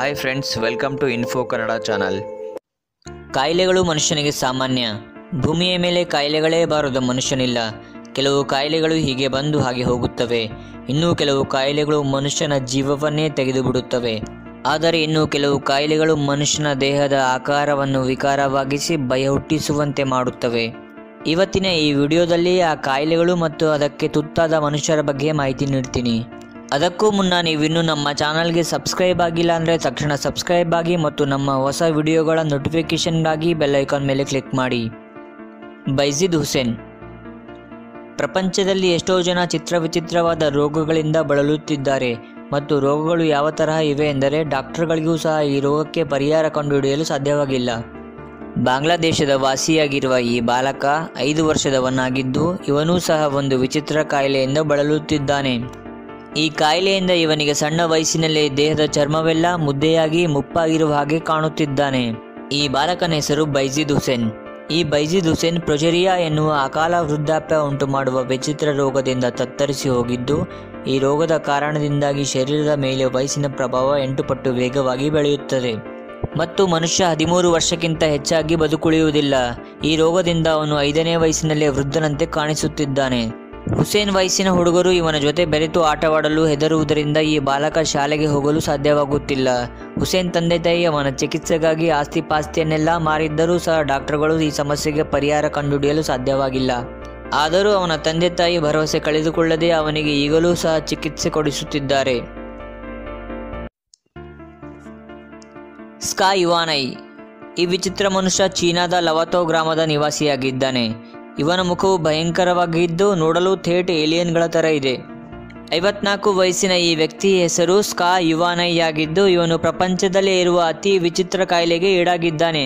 Hi friends welcome to info Kannada channel ಕಾಯಿಲೆಗಳು ಮನುಷ್ಯನಿಗೆ ಸಾಮಾನ್ಯ. ಭೂಮಿಯ ಮೇಲೆ ಕಾಯಿಲೆಗಳೇ ಬಾರದ ಮನುಷ್ಯನಿಲ್ಲ. ಕೆಲವು ಕಾಯಿಲೆಗಳು ಹೀಗೆ ಬಂದು ಹಾಗೆ ಹೋಗುತ್ತವೆ. ಇನ್ನೂ ಕೆಲವು ಕಾಯಿಲೆಗಳು ಮನುಷ್ಯನ ಜೀವವನ್ನೇ ತೆಗೆದುಬಿಡುತ್ತವೆ. ಆದರೆ ಇನ್ನೂ ಕೆಲವು ಕಾಯಿಲೆಗಳು ಮನುಷ್ಯನ ದೇಹದ ಆಕಾರವನ್ನು ವಿಕಾರವಾಗಿಸಿ ಭಯ ಹುಟ್ಟಿಸುವಂತೆ ಮಾಡುತ್ತವೆ. ಇವತ್ತಿನ ಈ ವಿಡಿಯೋದಲ್ಲಿ ಆ ಕಾಯಿಲೆಗಳು ಮತ್ತು ಅದಕ್ಕೆ ತುತ್ತಾದ ಮನುಷ್ಯರ ಬಗ್ಗೆ ಮಾಹಿತಿ ನೀಡ್ತೀನಿ. ಅದಕ್ಕೂ ಮುನ್ನ ನೀವಿನ್ನೂ ನಮ್ಮ ಚಾನಲ್ಗೆ ಸಬ್ಸ್ಕ್ರೈಬ್ ಆಗಿಲ್ಲ ಅಂದರೆ ತಕ್ಷಣ ಸಬ್ಸ್ಕ್ರೈಬ್ ಆಗಿ ಮತ್ತು ನಮ್ಮ ಹೊಸ ವಿಡಿಯೋಗಳ ನೋಟಿಫಿಕೇಷನ್ಗಾಗಿ ಬೆಲ್ಲೈಕಾನ್ ಮೇಲೆ ಕ್ಲಿಕ್ ಮಾಡಿ. ಬೈಜಿದ್ ಹುಸೇನ್. ಪ್ರಪಂಚದಲ್ಲಿ ಎಷ್ಟೋ ಜನ ಚಿತ್ರ ವಿಚಿತ್ರವಾದ ರೋಗಗಳಿಂದ ಬಳಲುತ್ತಿದ್ದಾರೆ ಮತ್ತು ರೋಗಗಳು ಯಾವ ತರಹ ಇವೆ ಎಂದರೆ ಡಾಕ್ಟರ್ಗಳಿಗೂ ಸಹ ಈ ರೋಗಕ್ಕೆ ಪರಿಹಾರ ಕಂಡುಹಿಡಿಯಲು ಸಾಧ್ಯವಾಗಿಲ್ಲ. ಬಾಂಗ್ಲಾದೇಶದ ವಾಸಿಯಾಗಿರುವ ಈ ಬಾಲಕ ಐದು ವರ್ಷದವನಾಗಿದ್ದು ಇವನೂ ಸಹ ಒಂದು ವಿಚಿತ್ರ ಕಾಯಿಲೆಯಿಂದ ಬಳಲುತ್ತಿದ್ದಾನೆ. ಈ ಕಾಯಿಲೆಯಿಂದ ಇವನಿಗೆ ಸಣ್ಣ ವಯಸ್ಸಿನಲ್ಲೇ ದೇಹದ ಚರ್ಮವೆಲ್ಲ ಮುದ್ದೆಯಾಗಿ ಮುಪ್ಪಾಗಿರುವ ಹಾಗೆ ಕಾಣುತ್ತಿದ್ದಾನೆ. ಈ ಬಾಲಕನ ಹೆಸರು ಬೈಜಿದ್ ಹುಸೇನ್. ಈ ಬೈಜಿದ್ ಹುಸೇನ್ ಪ್ರೊಜೆರಿಯಾ ಎನ್ನುವ ಅಕಾಲ ವೃದ್ಧಾಪ್ಯ ಉಂಟು ಮಾಡುವ ವಿಚಿತ್ರ ರೋಗದಿಂದ ತತ್ತರಿಸಿ ಹೋಗಿದ್ದು, ಈ ರೋಗದ ಕಾರಣದಿಂದಾಗಿ ಶರೀರದ ಮೇಲೆ ವಯಸ್ಸಿನ ಪ್ರಭಾವ ಎಂಟು ಪಟ್ಟು ವೇಗವಾಗಿ ಬೆಳೆಯುತ್ತದೆ. ಮತ್ತು ಮನುಷ್ಯ ಹದಿಮೂರು ವರ್ಷಕ್ಕಿಂತ ಹೆಚ್ಚಾಗಿ ಬದುಕುಳಿಯುವುದಿಲ್ಲ. ಈ ರೋಗದಿಂದ ಅವನು ಐದನೇ ವಯಸ್ಸಿನಲ್ಲೇ ವೃದ್ಧನಂತೆ ಕಾಣಿಸುತ್ತಿದ್ದಾನೆ. ಹುಸೇನ್ ವಯಸ್ಸಿನ ಹುಡುಗರು ಇವನ ಜೊತೆ ಬೆರೆತು ಆಟವಾಡಲು ಹೆದರುವುದರಿಂದ ಈ ಬಾಲಕ ಶಾಲೆಗೆ ಹೋಗಲು ಸಾಧ್ಯವಾಗುತ್ತಿಲ್ಲ. ಹುಸೇನ್ ತಂದೆ ತಾಯಿ ಅವನ ಚಿಕಿತ್ಸೆಗಾಗಿ ಆಸ್ತಿ ಪಾಸ್ತಿಯನ್ನೆಲ್ಲ ಮಾರಿದ್ದರೂ ಸಹ ಡಾಕ್ಟರ್ಗಳು ಈ ಸಮಸ್ಯೆಗೆ ಪರಿಹಾರ ಕಂಡುಹಿಡಿಯಲು ಸಾಧ್ಯವಾಗಿಲ್ಲ. ಆದರೂ ಅವನ ತಂದೆ ತಾಯಿ ಭರವಸೆ ಕಳೆದುಕೊಳ್ಳದೆ ಅವನಿಗೆ ಈಗಲೂ ಸಹ ಚಿಕಿತ್ಸೆ ಕೊಡಿಸುತ್ತಿದ್ದಾರೆ. ಸ್ಕಾ ಯುವಾನೈ ಈ ವಿಚಿತ್ರ ಮನುಷ್ಯ ಚೀನಾದ ಲವತೋ ಗ್ರಾಮದ ನಿವಾಸಿಯಾಗಿದ್ದಾನೆ. ಇವನ ಮುಖವು ಭಯಂಕರವಾಗಿದ್ದು ನೋಡಲು ಥೇಟ್ ಏಲಿಯನ್ಗಳ ಥರ ಇದೆ. ಐವತ್ನಾಲ್ಕು ವಯಸ್ಸಿನ ಈ ವ್ಯಕ್ತಿ ಹೆಸರು ಸ್ಕಾ ಯುವಾನೈ ಆಗಿದ್ದು ಇವನು ಪ್ರಪಂಚದಲ್ಲೇ ಇರುವ ಅತಿ ವಿಚಿತ್ರ ಕಾಯಿಲೆಗೆ ಈಡಾಗಿದ್ದಾನೆ.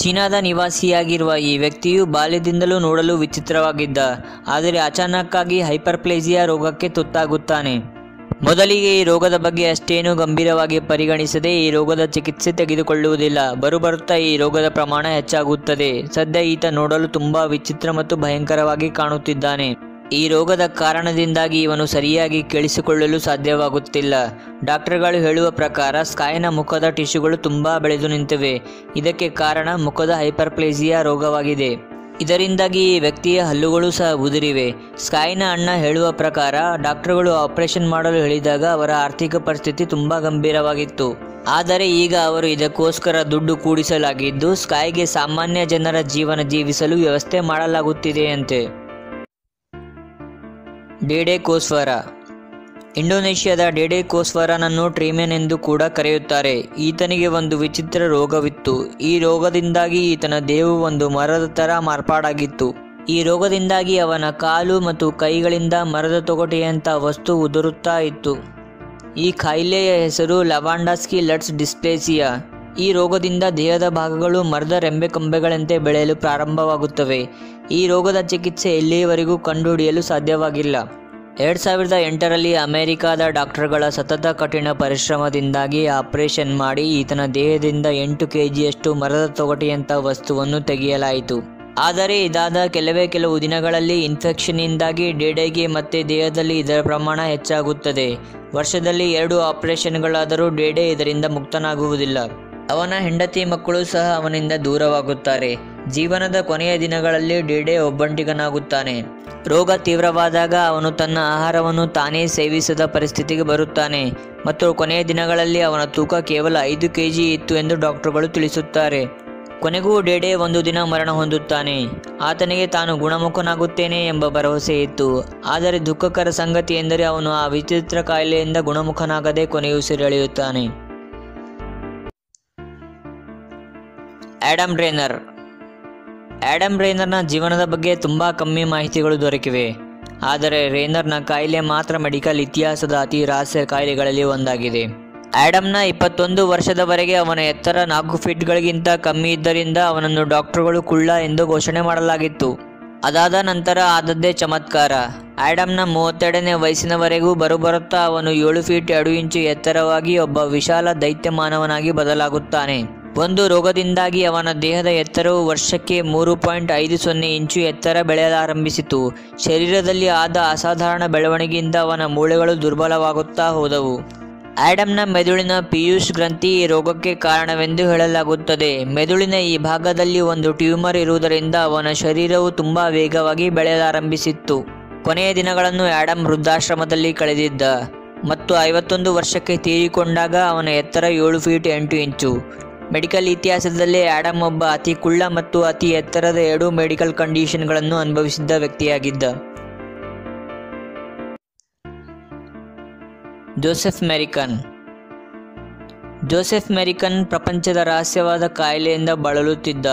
ಚೀನಾದ ನಿವಾಸಿಯಾಗಿರುವ ಈ ವ್ಯಕ್ತಿಯು ಬಾಲ್ಯದಿಂದಲೂ ನೋಡಲು ವಿಚಿತ್ರವಾಗಿದ್ದ, ಆದರೆ ಅಚಾನಕ್ಕಾಗಿ ಹೈಪರ್ಪ್ಲೇಸಿಯಾ ರೋಗಕ್ಕೆ ತುತ್ತಾಗುತ್ತಾನೆ. ಮೊದಲಿಗೆ ಈ ರೋಗದ ಬಗ್ಗೆ ಅಷ್ಟೇನೂ ಗಂಭೀರವಾಗಿ ಪರಿಗಣಿಸದೆ ಈ ರೋಗದ ಚಿಕಿತ್ಸೆ ತೆಗೆದುಕೊಳ್ಳುವುದಿಲ್ಲ. ಬರುಬರುತ್ತಾ ಈ ರೋಗದ ಪ್ರಮಾಣ ಹೆಚ್ಚಾಗುತ್ತದೆ. ಸದ್ಯ ಈತ ನೋಡಲು ತುಂಬಾ ವಿಚಿತ್ರ ಮತ್ತು ಭಯಂಕರವಾಗಿ ಕಾಣುತ್ತಿದ್ದಾನೆ. ಈ ರೋಗದ ಕಾರಣದಿಂದಾಗಿ ಇವನು ಸರಿಯಾಗಿ ಕೇಳಿಸಿಕೊಳ್ಳಲು ಸಾಧ್ಯವಾಗುತ್ತಿಲ್ಲ. ಡಾಕ್ಟರ್ಗಳು ಹೇಳುವ ಪ್ರಕಾರ ಸ್ಕಾಯ್ನ ಮುಖದ ಟಿಶ್ಯೂಗಳು ತುಂಬಾ ಬೆಳೆದು ನಿಂತಿವೆ. ಇದಕ್ಕೆ ಕಾರಣ ಮುಖದ ಹೈಪರ್ಪ್ಲೇಸಿಯಾ ರೋಗವಾಗಿದೆ. ಇದರಿಂದಾಗಿ ಈ ವ್ಯಕ್ತಿಯ ಹಲ್ಲುಗಳು ಸಹ ಉದುರಿವೆ. ಸ್ಕಾಯ್ನ ಅಣ್ಣ ಹೇಳುವ ಪ್ರಕಾರ, ಡಾಕ್ಟರ್ಗಳು ಆಪರೇಷನ್ ಮಾಡಲು ಹೇಳಿದಾಗ ಅವರ ಆರ್ಥಿಕ ಪರಿಸ್ಥಿತಿ ತುಂಬಾ ಗಂಭೀರವಾಗಿತ್ತು. ಆದರೆ ಈಗ ಅವರು ಇದಕ್ಕೋಸ್ಕರ ದುಡ್ಡು ಕೂಡಿಸಲಾಗಿದ್ದು, ಸ್ಕಾಯ್ಗೆ ಸಾಮಾನ್ಯ ಜನರ ಜೀವನ ಜೀವಿಸಲು ವ್ಯವಸ್ಥೆ ಮಾಡಲಾಗುತ್ತಿದೆಯಂತೆ. ಡೇಡೆ ಕೋಸ್ವರ. ಇಂಡೋನೇಷ್ಯಾದ ಡೇಡೆ ಕೋಸ್ವರನನ್ನು ಟ್ರೀಮೆನ್ ಎಂದು ಕೂಡ ಕರೆಯುತ್ತಾರೆ. ಈತನಿಗೆ ಒಂದು ವಿಚಿತ್ರ ರೋಗವಿತ್ತು. ಈ ರೋಗದಿಂದಾಗಿ ಈತನ ದೇವು ಒಂದು ಮರದ ತರ ಮಾರ್ಪಾಡಾಗಿತ್ತು. ಈ ರೋಗದಿಂದಾಗಿ ಅವನ ಕಾಲು ಮತ್ತು ಕೈಗಳಿಂದ ಮರದ ತೊಗಟೆಯಂಥ ವಸ್ತು ಉದುರುತ್ತಾ ಇತ್ತು. ಈ ಕಾಯಿಲೆಯ ಹೆಸರು ಲವಾಂಡಾಸ್ಕಿ ಲಟ್ಸ್ ಡಿಸ್ಪ್ಲೇಸಿಯಾ. ಈ ರೋಗದಿಂದ ದೇಹದ ಭಾಗಗಳು ಮರದ ರೆಂಬೆ ಕಂಬೆಗಳಂತೆ ಬೆಳೆಯಲು ಪ್ರಾರಂಭವಾಗುತ್ತವೆ. ಈ ರೋಗದ ಚಿಕಿತ್ಸೆ ಎಲ್ಲಿಯವರೆಗೂ ಕಂಡುಹಿಡಿಯಲು ಸಾಧ್ಯವಾಗಿಲ್ಲ. ಎರಡು ಸಾವಿರದ ಎಂಟರಲ್ಲಿ ಅಮೆರಿಕಾದ ಡಾಕ್ಟರ್ಗಳ ಸತತ ಕಠಿಣ ಪರಿಶ್ರಮದಿಂದಾಗಿ ಆಪರೇಷನ್ ಮಾಡಿ ಈತನ ದೇಹದಿಂದ ಎಂಟು ಕೆಜಿಯಷ್ಟು ಮರದ ತೊಗಟೆಯಂಥ ವಸ್ತುವನ್ನು ತೆಗೆಯಲಾಯಿತು. ಆದರೆ ಇದಾದ ಕೆಲವೇ ಕೆಲವು ದಿನಗಳಲ್ಲಿ ಇನ್ಫೆಕ್ಷನ್ನಿಂದಾಗಿ ಡೇಡೆಗೆ ಮತ್ತೆ ದೇಹದಲ್ಲಿ ಇದರ ಪ್ರಮಾಣ ಹೆಚ್ಚಾಗುತ್ತದೆ. ವರ್ಷದಲ್ಲಿ ಎರಡು ಆಪರೇಷನ್ಗಳಾದರೂ ಡೇಡೆ ಇದರಿಂದ ಮುಕ್ತನಾಗುವುದಿಲ್ಲ. ಅವನ ಹೆಂಡತಿ ಮಕ್ಕಳು ಸಹ ಅವನಿಂದ ದೂರವಾಗುತ್ತಾರೆ. ಜೀವನದ ಕೊನೆಯ ದಿನಗಳಲ್ಲಿ ಡೇಡೆ ಒಬ್ಬಂಟಿಗನಾಗುತ್ತಾನೆ. ರೋಗ ತೀವ್ರವಾದಾಗ ಅವನು ತನ್ನ ಆಹಾರವನ್ನು ತಾನೇ ಸೇವಿಸದ ಪರಿಸ್ಥಿತಿಗೆ ಬರುತ್ತಾನೆ. ಮತ್ತು ಕೊನೆಯ ದಿನಗಳಲ್ಲಿ ಅವನ ತೂಕ ಕೇವಲ ಐದು ಕೆಜಿ ಇತ್ತು ಎಂದು ಡಾಕ್ಟರ್ಗಳು ತಿಳಿಸುತ್ತಾರೆ. ಕೊನೆಗೂ ಡೇಡೆ ಒಂದು ದಿನ ಮರಣ ಹೊಂದುತ್ತಾನೆ. ಆತನಿಗೆ ತಾನು ಗುಣಮುಖನಾಗುತ್ತೇನೆ ಎಂಬ ಭರವಸೆ ಇತ್ತು. ಆದರೆ ದುಃಖಕರ ಸಂಗತಿ ಎಂದರೆ ಅವನು ಆ ವಿಚಿತ್ರ ಕಾಯಿಲೆಯಿಂದ ಗುಣಮುಖನಾಗದೆ ಕೊನೆಯುಸಿರೆಳೆಯುತ್ತಾನೆ ಆ್ಯಡಮ್ ಡ್ರೇನರ್ ಆ್ಯಡಮ್ ರೇನರ್ನ ಜೀವನದ ಬಗ್ಗೆ ತುಂಬ ಕಮ್ಮಿ ಮಾಹಿತಿಗಳು ದೊರಕಿವೆ. ಆದರೆ ರೇನರ್ನ ಕಾಯಿಲೆ ಮಾತ್ರ ಮೆಡಿಕಲ್ ಇತಿಹಾಸದ ಅತಿ ರಹಸ್ಯ ಕಾಯಿಲೆಗಳಲ್ಲಿ ಒಂದಾಗಿದೆ. ಆ್ಯಡಮ್ನ ಇಪ್ಪತ್ತೊಂದು ವರ್ಷದವರೆಗೆ ಅವನ ಎತ್ತರ ನಾಲ್ಕು ಫೀಟ್ಗಳಿಗಿಂತ ಕಮ್ಮಿ ಇದ್ದರಿಂದ ಅವನನ್ನು ಡಾಕ್ಟರ್ಗಳು ಕುಳ್ಳ ಎಂದು ಘೋಷಣೆ ಮಾಡಲಾಗಿತ್ತು. ಅದಾದ ನಂತರ ಆದದ್ದೇ ಚಮತ್ಕಾರ. ಆ್ಯಡಮ್ನ ಮೂವತ್ತೆರಡನೇ ವಯಸ್ಸಿನವರೆಗೂ ಬರುಬರುತ್ತಾ ಅವನು ಏಳು ಫೀಟ್ ಎರಡು ಇಂಚು ಎತ್ತರವಾಗಿ ಒಬ್ಬ ವಿಶಾಲ ದೈತ್ಯ ಮಾನವನಾಗಿ ಬದಲಾಗುತ್ತಾನೆ. ಒಂದು ರೋಗದಿಂದಾಗಿ ಅವನ ದೇಹದ ಎತ್ತರವು ವರ್ಷಕ್ಕೆ ಮೂರು ಪಾಯಿಂಟ್ ಐದು ಸೊನ್ನೆ ಇಂಚು ಎತ್ತರ ಬೆಳೆಯಲಾರಂಭಿಸಿತು. ಶರೀರದಲ್ಲಿ ಆದ ಅಸಾಧಾರಣ ಬೆಳವಣಿಗೆಯಿಂದ ಅವನ ಮೂಳೆಗಳು ದುರ್ಬಲವಾಗುತ್ತಾ ಹೋದವು. ಆಡಮ್ನ ಮೆದುಳಿನ ಪಿಯೂಷ್ ಗ್ರಂಥಿ ಈ ರೋಗಕ್ಕೆ ಕಾರಣವೆಂದು ಹೇಳಲಾಗುತ್ತದೆ. ಮೆದುಳಿನ ಈ ಭಾಗದಲ್ಲಿ ಒಂದು ಟ್ಯೂಮರ್ ಇರುವುದರಿಂದ ಅವನ ಶರೀರವು ತುಂಬಾ ವೇಗವಾಗಿ ಬೆಳೆಯಲಾರಂಭಿಸಿತ್ತು. ಕೊನೆಯ ದಿನಗಳನ್ನು ಆಡಮ್ ವೃದ್ಧಾಶ್ರಮದಲ್ಲಿ ಕಳೆದಿದ್ದ. ಮತ್ತು ಐವತ್ತೊಂದು ವರ್ಷಕ್ಕೆ ತೀರಿಕೊಂಡಾಗ ಅವನ ಎತ್ತರ ಏಳು ಫೀಟ್ ಎಂಟು ಇಂಚು. ಮೆಡಿಕಲ್ ಇತಿಹಾಸದಲ್ಲಿ ಆಡಮ್ ಒಬ್ಬ ಅತಿ ಕುಳ್ಳ ಮತ್ತು ಅತಿ ಎತ್ತರದ ಎರಡು ಮೆಡಿಕಲ್ ಕಂಡೀಷನ್ಗಳನ್ನು ಅನುಭವಿಸಿದ್ದ ವ್ಯಕ್ತಿಯಾಗಿದ್ದ. Joseph Merrick. ಜೋಸೆಫ್ ಮೆರಿಕನ್ ಪ್ರಪಂಚದ ರಹಸ್ಯವಾದ ಕಾಯಿಲೆಯಿಂದ ಬಳಲುತ್ತಿದ್ದ.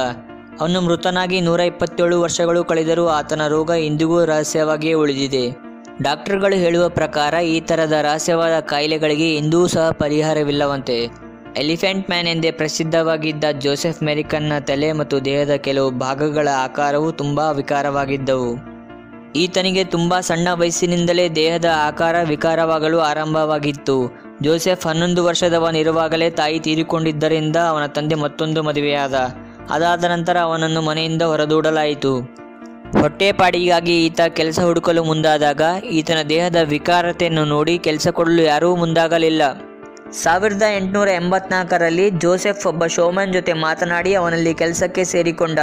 ಅವನು ಮೃತನಾಗಿ ನೂರ ಇಪ್ಪತ್ತೇಳು ವರ್ಷಗಳು ಕಳೆದರೂ ಆತನ ರೋಗ ಇಂದಿಗೂ ರಹಸ್ಯವಾಗಿಯೇ ಉಳಿದಿದೆ. ಡಾಕ್ಟರ್ಗಳು ಹೇಳುವ ಪ್ರಕಾರ ಈ ಥರದ ರಹಸ್ಯವಾದ ಕಾಯಿಲೆಗಳಿಗೆ ಇಂದೂ ಸಹ ಪರಿಹಾರವಿಲ್ಲವಂತೆ. ಎಲಿಫೆಂಟ್ ಮ್ಯಾನ್ ಎಂದೇ ಪ್ರಸಿದ್ಧವಾಗಿದ್ದ ಜೋಸೆಫ್ ಮೆರಿಕನ್ನ ತಲೆ ಮತ್ತು ದೇಹದ ಕೆಲವು ಭಾಗಗಳ ಆಕಾರವು ತುಂಬ ವಿಕಾರವಾಗಿದ್ದವು. ಈತನಿಗೆ ತುಂಬ ಸಣ್ಣ ವಯಸ್ಸಿನಿಂದಲೇ ದೇಹದ ಆಕಾರ ವಿಕಾರವಾಗಲು ಆರಂಭವಾಗಿತ್ತು. ಜೋಸೆಫ್ ಹನ್ನೊಂದು ವರ್ಷದವನಿರುವಾಗಲೇ ತಾಯಿ ತೀರಿಕೊಂಡಿದ್ದರಿಂದ ಅವನ ತಂದೆ ಮತ್ತೊಂದು ಮದುವೆಯಾದ. ಅದಾದ ನಂತರ ಅವನನ್ನು ಮನೆಯಿಂದ ಹೊರದೂಡಲಾಯಿತು. ಹೊಟ್ಟೆಪಾಡಿಗಾಗಿ ಈತ ಕೆಲಸ ಹುಡುಕಲು ಮುಂದಾದಾಗ ಈತನ ದೇಹದ ವಿಕಾರತೆಯನ್ನು ನೋಡಿ ಕೆಲಸ ಕೊಡಲು ಯಾರೂ ಮುಂದಾಗಲಿಲ್ಲ. ಸಾವಿರದ ಎಂಟುನೂರ ಎಂಬತ್ನಾಲ್ಕರಲ್ಲಿ ಜೋಸೆಫ್ ಒಬ್ಬ ಶೋಮನ್ ಜೊತೆ ಮಾತನಾಡಿ ಅವನಲ್ಲಿ ಕೆಲಸಕ್ಕೆ ಸೇರಿಕೊಂಡ.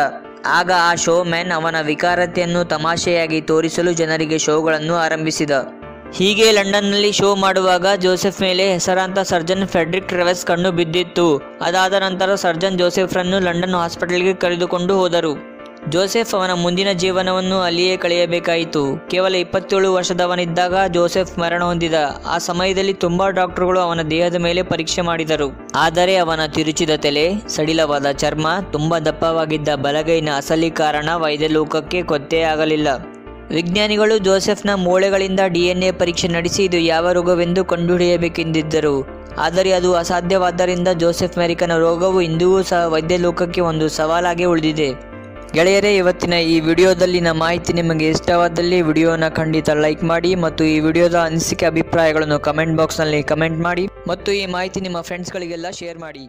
ಆಗ ಆ ಶೋಮ್ಯಾನ್ ಅವನ ವಿಕಾರತೆಯನ್ನು ತಮಾಷೆಯಾಗಿ ತೋರಿಸಲು ಜನರಿಗೆ ಶೋಗಳನ್ನು ಆರಂಭಿಸಿದ. ಹೀಗೆ ಲಂಡನ್ನಲ್ಲಿ ಶೋ ಮಾಡುವಾಗ ಜೋಸೆಫ್ ಮೇಲೆ ಹೆಸರಾಂತ ಸರ್ಜನ್ ಫೆಡ್ರಿಕ್ ಟ್ರೆವೆಸ್ ಕಣ್ಣು ಬಿದ್ದಿತ್ತು. ಅದಾದ ನಂತರ ಸರ್ಜನ್ ಜೋಸೆಫ್ರನ್ನು ಲಂಡನ್ ಹಾಸ್ಪಿಟಲ್ಗೆ ಕರೆದುಕೊಂಡು ಹೋದರು. ಜೋಸೆಫ್ ಅವನ ಮುಂದಿನ ಜೀವನವನ್ನು ಅಲ್ಲಿಯೇ ಕಳೆಯಬೇಕಾಯಿತು. ಕೇವಲ ಇಪ್ಪತ್ತೇಳು ವರ್ಷದವನಿದ್ದಾಗ ಜೋಸೆಫ್ ಮರಣ ಹೊಂದಿದ. ಆ ಸಮಯದಲ್ಲಿ ತುಂಬಾ ಡಾಕ್ಟರ್ಗಳು ಅವನ ದೇಹದ ಮೇಲೆ ಪರೀಕ್ಷೆ ಮಾಡಿದರು. ಆದರೆ ಅವನ ತಿರುಚಿದ ತಲೆ, ಸಡಿಲವಾದ ಚರ್ಮ, ತುಂಬಾ ದಪ್ಪವಾಗಿದ್ದ ಬಲಗೈನ ಅಸಲಿ ಕಾರಣ ವೈದ್ಯಲೋಕಕ್ಕೆ ಗೊತ್ತೇ ಆಗಲಿಲ್ಲ. ವಿಜ್ಞಾನಿಗಳು ಜೋಸೆಫ್ನ ಮೂಳೆಗಳಿಂದ ಡಿಎನ್ಎ ಪರೀಕ್ಷೆ ನಡೆಸಿ ಇದು ಯಾವ ರೋಗವೆಂದು ಕಂಡುಹಿಡಿಯಬೇಕೆಂದಿದ್ದರು. ಆದರೆ ಅದು ಅಸಾಧ್ಯವಾದ್ದರಿಂದ ಜೋಸೆಫ್ ಮೆರಿಕನ ರೋಗವು ಇಂದಿಗೂ ಸಹ ವೈದ್ಯಲೋಕಕ್ಕೆ ಒಂದು ಸವಾಲಾಗಿ ಉಳಿದಿದೆ. ಗೆಳೆಯರೇ, ಇವತ್ತಿನ ಈ ವಿಡಿಯೋದಲ್ಲಿನ ಮಾಹಿತಿ ನಿಮಗೆ ಇಷ್ಟವಾದಲ್ಲಿ ವಿಡಿಯೋನ ಖಂಡಿತ ಲೈಕ್ ಮಾಡಿ ಮತ್ತು ಈ ವಿಡಿಯೋದ ಅನಿಸಿಕೆ ಅಭಿಪ್ರಾಯಗಳನ್ನು ಕಮೆಂಟ್ ಬಾಕ್ಸ್ನಲ್ಲಿ ಕಮೆಂಟ್ ಮಾಡಿ ಮತ್ತು ಈ ಮಾಹಿತಿ ನಿಮ್ಮ ಫ್ರೆಂಡ್ಸ್ಗಳಿಗೆಲ್ಲ ಶೇರ್ ಮಾಡಿ.